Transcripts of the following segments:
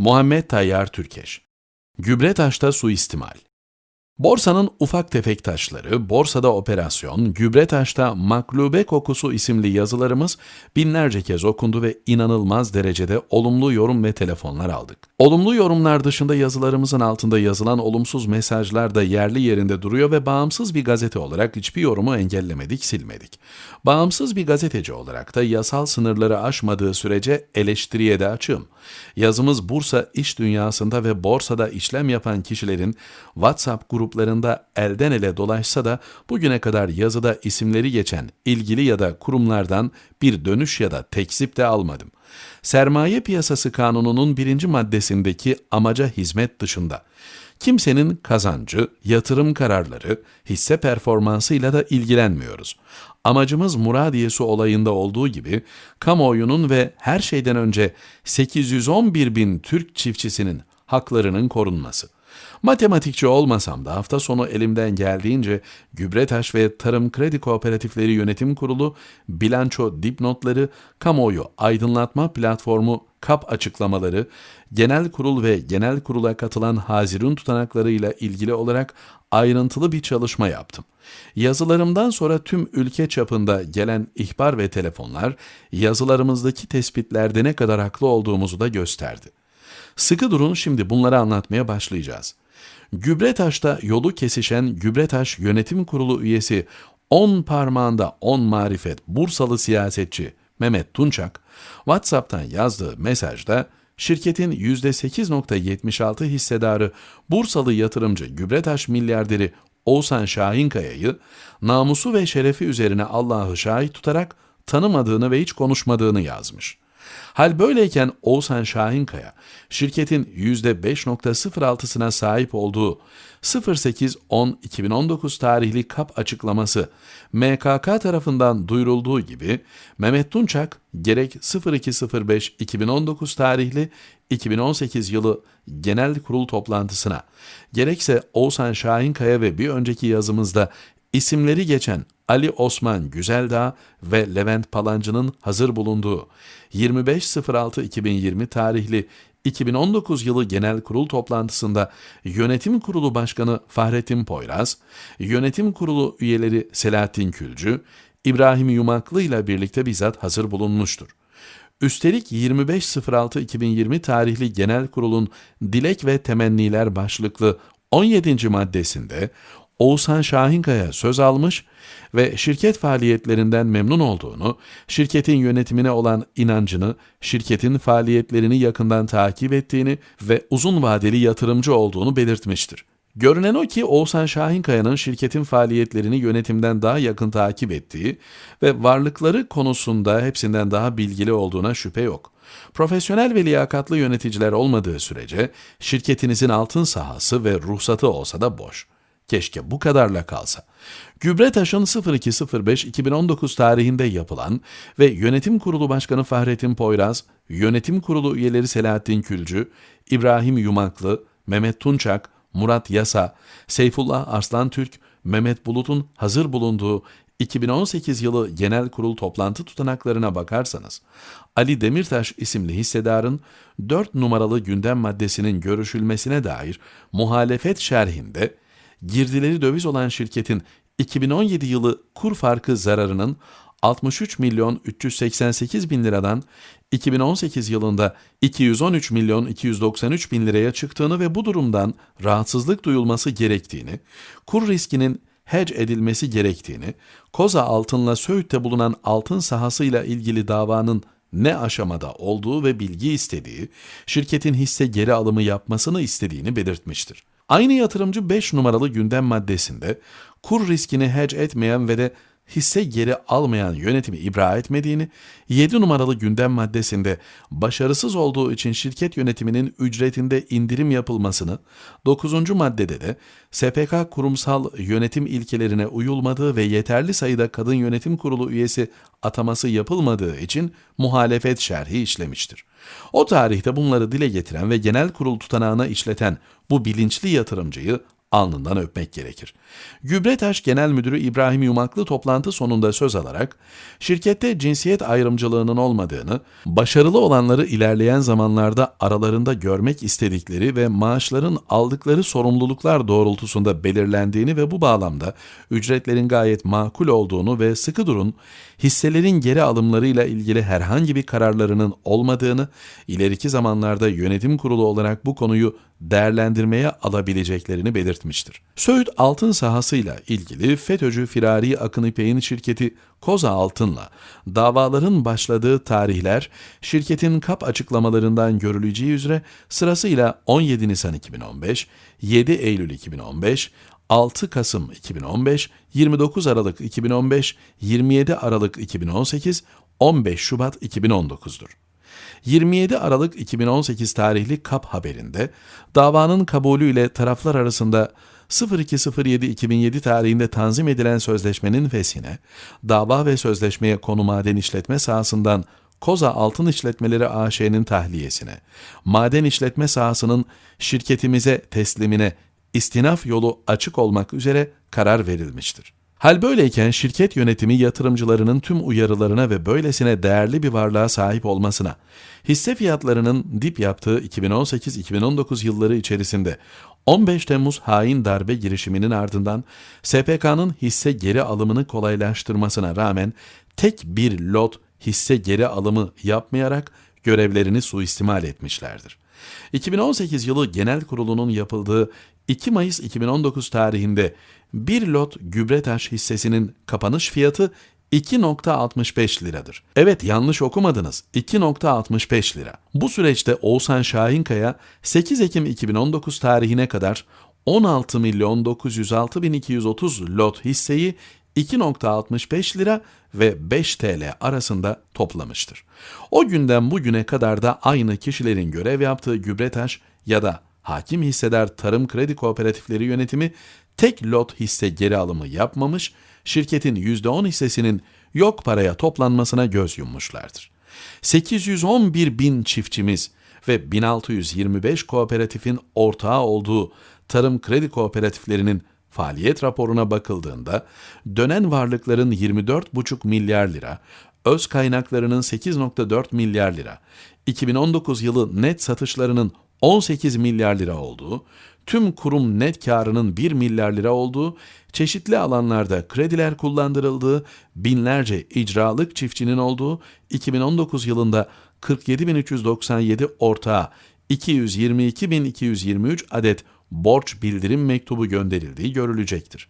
Muhammed Tayyar Türkeş. Gübre taşta suistimal Borsanın ufak tefek taşları, borsada operasyon, gübre taşta maklube kokusu isimli yazılarımız binlerce kez okundu ve inanılmaz derecede olumlu yorum ve telefonlar aldık. Olumlu yorumlar dışında yazılarımızın altında yazılan olumsuz mesajlar da yerli yerinde duruyor ve bağımsız bir gazete olarak hiçbir yorumu engellemedik, silmedik. Bağımsız bir gazeteci olarak da yasal sınırları aşmadığı sürece eleştiriye de açığım. Yazımız Bursa iş dünyasında ve borsada işlem yapan kişilerin WhatsApp gruplarında elden ele dolaşsa da bugüne kadar yazıda isimleri geçen ilgili ya da kurumlardan bir dönüş ya da tekzip de almadım. Sermaye Piyasası Kanunu'nun birinci maddesindeki amaca hizmet dışında kimsenin kazancı, yatırım kararları, hisse performansıyla da ilgilenmiyoruz. Amacımız Muradiyesi olayında olduğu gibi kamuoyunun ve her şeyden önce 811 bin Türk çiftçisinin haklarının korunması. Matematikçi olmasam da hafta sonu elimden geldiğince Gübretaş ve Tarım Kredi Kooperatifleri Yönetim Kurulu, bilanço dipnotları, kamuoyu aydınlatma platformu KAP açıklamaları, genel kurul ve genel kurula katılan Hazirun tutanaklarıyla ilgili olarak ayrıntılı bir çalışma yaptım. Yazılarımdan sonra tüm ülke çapında gelen ihbar ve telefonlar yazılarımızdaki tespitlerde ne kadar haklı olduğumuzu da gösterdi. Sıkı durun şimdi bunları anlatmaya başlayacağız. Gübretaş'ta yolu kesişen Gübretaş Yönetim Kurulu üyesi 10 parmağında 10 marifet Bursalı siyasetçi Mehmet Tunçak, WhatsApp'tan yazdığı mesajda şirketin %8.76 hissedarı Bursalı yatırımcı Gübretaş milyarderi Oğuzhan Şahinkaya'yı namusu ve şerefi üzerine Allah'ı şahit tutarak tanımadığını ve hiç konuşmadığını yazmış. Hal böyleyken Oğuzhan Şahinkaya, şirketin %5.06'sına sahip olduğu 08-10-2019 tarihli KAP açıklaması MKK tarafından duyurulduğu gibi Mehmet Tunçak gerek 02.05-2019 tarihli 2018 yılı genel kurul toplantısına gerekse Oğuzhan Şahinkaya ve bir önceki yazımızda isimleri geçen Ali Osman Güzeldağ ve Levent Palancı'nın hazır bulunduğu 25.06.2020 tarihli 2019 yılı genel kurul toplantısında Yönetim Kurulu Başkanı Fahrettin Poyraz, Yönetim Kurulu üyeleri Selahattin Külcü, İbrahim Yumaklı ile birlikte bizzat hazır bulunmuştur. Üstelik 25.06.2020 tarihli genel kurulun dilek ve temenniler başlıklı 17. maddesinde Oğuzhan Şahinkaya söz almış ve şirket faaliyetlerinden memnun olduğunu, şirketin yönetimine olan inancını, şirketin faaliyetlerini yakından takip ettiğini ve uzun vadeli yatırımcı olduğunu belirtmiştir. Görünen o ki Oğuzhan Şahinkaya'nın şirketin faaliyetlerini yönetimden daha yakın takip ettiği ve varlıkları konusunda hepsinden daha bilgili olduğuna şüphe yok. Profesyonel ve liyakatlı yöneticiler olmadığı sürece şirketinizin altın sahası ve ruhsatı olsa da boş. Keşke bu kadarla kalsa. Gübretaş'ın 02.05.2019 tarihinde yapılan ve Yönetim Kurulu Başkanı Fahrettin Poyraz, Yönetim Kurulu üyeleri Selahattin Külcü, İbrahim Yumaklı, Mehmet Tunçak, Murat Yasa, Seyfullah Arslan Türk, Mehmet Bulut'un hazır bulunduğu 2018 yılı genel kurul toplantı tutanaklarına bakarsanız, Ali Demirtaş isimli hissedarın 4 numaralı gündem maddesinin görüşülmesine dair muhalefet şerhinde girdileri döviz olan şirketin 2017 yılı kur farkı zararının 63 milyon 388 bin liradan 2018 yılında 213 milyon 293 bin liraya çıktığını ve bu durumdan rahatsızlık duyulması gerektiğini, kur riskinin hedge edilmesi gerektiğini, Koza altınla Söğüt'te bulunan altın sahasıyla ilgili davanın ne aşamada olduğu ve bilgi istediği, şirketin hisse geri alımı yapmasını istediğini belirtmiştir. Aynı yatırımcı 5 numaralı gündem maddesinde kur riskini hedge etmeyen ve de hisse geri almayan yönetimi ibra etmediğini, 7 numaralı gündem maddesinde başarısız olduğu için şirket yönetiminin ücretinde indirim yapılmasını, 9. maddede de SPK kurumsal yönetim ilkelerine uyulmadığı ve yeterli sayıda kadın yönetim kurulu üyesi ataması yapılmadığı için muhalefet şerhi işlemiştir. O tarihte bunları dile getiren ve genel kurul tutanağına işleten bu bilinçli yatırımcıyı alnından öpmek gerekir. Gübretaş Genel Müdürü İbrahim Yumaklı toplantı sonunda söz alarak, şirkette cinsiyet ayrımcılığının olmadığını, başarılı olanları ilerleyen zamanlarda aralarında görmek istedikleri ve maaşların aldıkları sorumluluklar doğrultusunda belirlendiğini ve bu bağlamda ücretlerin gayet makul olduğunu ve sıkı durun, hisselerin geri alımlarıyla ilgili herhangi bir kararlarının olmadığını, ileriki zamanlarda yönetim kurulu olarak bu konuyu değerlendirmeye alabileceklerini belirtmiştir. Söğüt altın sahasıyla ilgili FETÖ'cü Firari Akın İpek'in şirketi Koza Altın'la davaların başladığı tarihler şirketin kap açıklamalarından görüleceği üzere sırasıyla 17 Nisan 2015, 7 Eylül 2015, 6 Kasım 2015, 29 Aralık 2015, 27 Aralık 2018, 15 Şubat 2019'dur. 27 Aralık 2018 tarihli KAP haberinde davanın kabulüyle taraflar arasında 0207-2007 tarihinde tanzim edilen sözleşmenin fesine, dava ve sözleşmeye konu maden işletme sahasından Koza Altın İşletmeleri AŞ'nin tahliyesine, maden işletme sahasının şirketimize teslimine istinaf yolu açık olmak üzere karar verilmiştir. Hal böyleyken şirket yönetimi yatırımcılarının tüm uyarılarına ve böylesine değerli bir varlığa sahip olmasına, hisse fiyatlarının dip yaptığı 2018-2019 yılları içerisinde 15 Temmuz hain darbe girişiminin ardından SPK'nın hisse geri alımını kolaylaştırmasına rağmen tek bir lot hisse geri alımı yapmayarak görevlerini suistimal etmişlerdir. 2018 yılı genel kurulunun yapıldığı 2 Mayıs 2019 tarihinde bir lot gübretaş hissesinin kapanış fiyatı 2.65 liradır. Evet yanlış okumadınız. 2.65 lira. Bu süreçte Oğuzhan Şahinkaya 8 Ekim 2019 tarihine kadar 16 milyon 906 bin 230 lot hisseyi 2.65 lira ve 5 TL arasında toplamıştır. O günden bugüne kadar da aynı kişilerin görev yaptığı Gübretaş ya da Hakim Hissedar Tarım Kredi Kooperatifleri yönetimi tek lot hisse geri alımı yapmamış, şirketin %10 hissesinin yok paraya toplanmasına göz yummuşlardır. 811 bin çiftçimiz ve 1625 kooperatifin ortağı olduğu tarım kredi kooperatiflerinin faaliyet raporuna bakıldığında dönen varlıkların 24,5 milyar lira, öz kaynaklarının 8,4 milyar lira, 2019 yılı net satışlarının 18 milyar lira olduğu, tüm kurum net karının 1 milyar lira olduğu, çeşitli alanlarda krediler kullandırıldığı, binlerce icralık çiftçinin olduğu, 2019 yılında 47.397 ortağa, 222.223 adet borç bildirim mektubu gönderildiği görülecektir.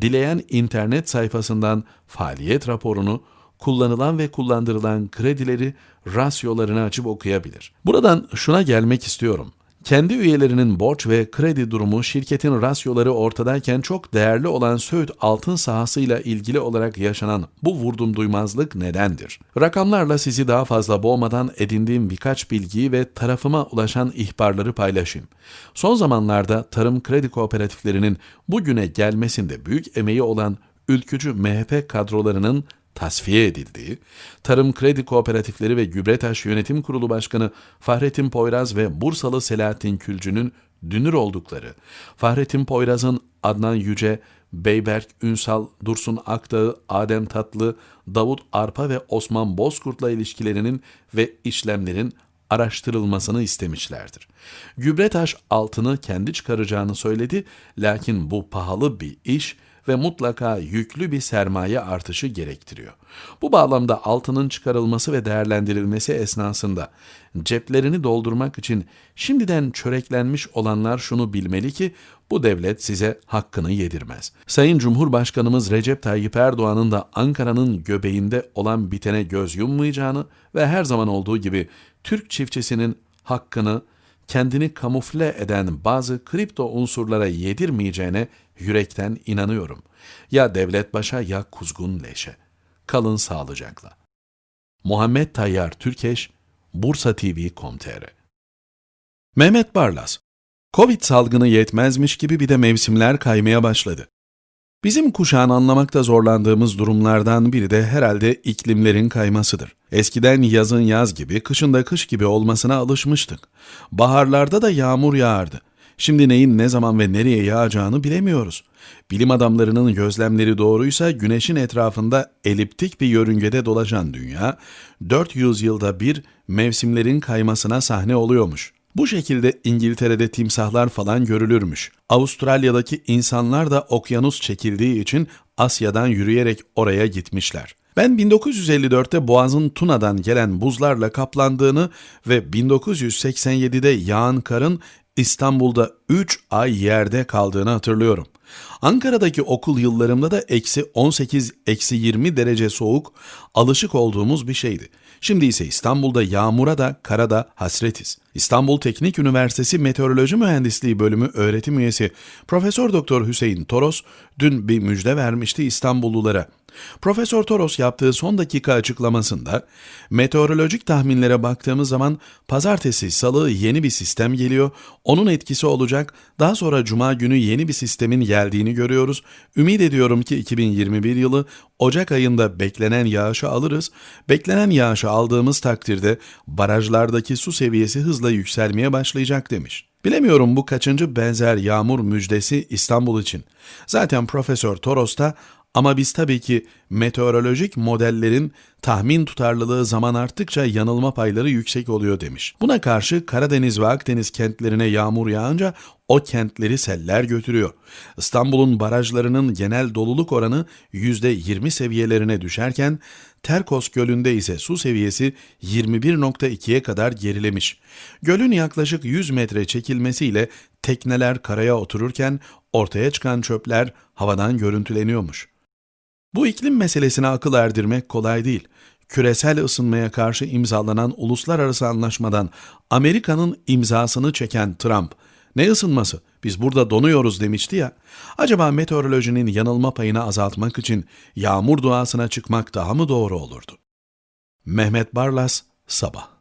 Dileyen internet sayfasından faaliyet raporunu, kullanılan ve kullandırılan kredileri, rasyolarını açıp okuyabilir. Buradan şuna gelmek istiyorum. Kendi üyelerinin borç ve kredi durumu şirketin rasyoları ortadayken çok değerli olan Söğüt altın sahasıyla ilgili olarak yaşanan bu vurdum duymazlık nedendir? Rakamlarla sizi daha fazla boğmadan edindiğim birkaç bilgiyi ve tarafıma ulaşan ihbarları paylaşayım. Son zamanlarda tarım kredi kooperatiflerinin bugüne gelmesinde büyük emeği olan ülkücü MHP kadrolarının tasfiye edildiği, Tarım Kredi Kooperatifleri ve Gübretaş Yönetim Kurulu Başkanı Fahrettin Poyraz ve Bursalı Selahattin Külcü'nün dünür oldukları, Fahrettin Poyraz'ın Adnan Yüce, Beyberk Ünsal, Dursun Akdağ, Adem Tatlı, Davut Arpa ve Osman Bozkurt'la ilişkilerinin ve işlemlerin araştırılmasını istemişlerdir. Gübretaş altını kendi çıkaracağını söyledi, lakin bu pahalı bir iş ve mutlaka yüklü bir sermaye artışı gerektiriyor. Bu bağlamda altının çıkarılması ve değerlendirilmesi esnasında ceplerini doldurmak için şimdiden çöreklenmiş olanlar şunu bilmeli ki bu devlet size hakkını yedirmez. Sayın Cumhurbaşkanımız Recep Tayyip Erdoğan'ın da Ankara'nın göbeğinde olan bitene göz yummayacağını ve her zaman olduğu gibi Türk çiftçisinin hakkını kendini kamufle eden bazı kripto unsurlara yedirmeyeceğine yürekten inanıyorum. Ya devlet başa ya kuzgun leşe. Kalın sağlıcakla. Muhammed Tayyar Türkeş, Bursa TV.com.tr Mehmet Barlas, Covid salgını yetmezmiş gibi bir de mevsimler kaymaya başladı. Bizim kuşağın anlamakta zorlandığımız durumlardan biri de herhalde iklimlerin kaymasıdır. Eskiden yazın yaz gibi, kışın da kış gibi olmasına alışmıştık. Baharlarda da yağmur yağardı. Şimdi neyin ne zaman ve nereye yağacağını bilemiyoruz. Bilim adamlarının gözlemleri doğruysa güneşin etrafında eliptik bir yörüngede dolaşan dünya 400 yılda bir mevsimlerin kaymasına sahne oluyormuş. Bu şekilde İngiltere'de timsahlar falan görülürmüş. Avustralya'daki insanlar da okyanus çekildiği için Asya'dan yürüyerek oraya gitmişler. Ben 1954'te Boğaz'ın Tuna'dan gelen buzlarla kaplandığını ve 1987'de yağan karın İstanbul'da 3 ay yerde kaldığını hatırlıyorum. Ankara'daki okul yıllarımda da eksi 18, eksi 20 derece soğuk alışık olduğumuz bir şeydi. Şimdi ise İstanbul'da yağmura da kara da hasretiz. İstanbul Teknik Üniversitesi Meteoroloji Mühendisliği Bölümü öğretim üyesi Profesör Doktor Hüseyin Toros dün bir müjde vermişti İstanbullulara. Profesör Toros yaptığı son dakika açıklamasında meteorolojik tahminlere baktığımız zaman pazartesi, salı yeni bir sistem geliyor. Onun etkisi olacak. Daha sonra cuma günü yeni bir sistemin geldiğini görüyoruz. Ümit ediyorum ki 2021 yılı Ocak ayında beklenen yağışı alırız. Beklenen yağışı aldığımız takdirde barajlardaki su seviyesi hızla yükselmeye başlayacak demiş. Bilemiyorum bu kaçıncı benzer yağmur müjdesi İstanbul için. Zaten Profesör Toros da ama biz tabii ki meteorolojik modellerin tahmin tutarlılığı zaman arttıkça yanılma payları yüksek oluyor demiş. Buna karşı Karadeniz ve Akdeniz kentlerine yağmur yağınca o kentleri seller götürüyor. İstanbul'un barajlarının genel doluluk oranı %20 seviyelerine düşerken Terkos Gölü'nde ise su seviyesi 21.2'ye kadar gerilemiş. Gölün yaklaşık 100 metre çekilmesiyle tekneler karaya otururken ortaya çıkan çöpler havadan görüntüleniyormuş. Bu iklim meselesine akıl erdirmek kolay değil. Küresel ısınmaya karşı imzalanan uluslararası anlaşmadan Amerika'nın imzasını çeken Trump, ne ısınması biz burada donuyoruz demişti ya, acaba meteorolojinin yanılma payını azaltmak için yağmur duasına çıkmak daha mı doğru olurdu? Mehmet Barlas, Sabah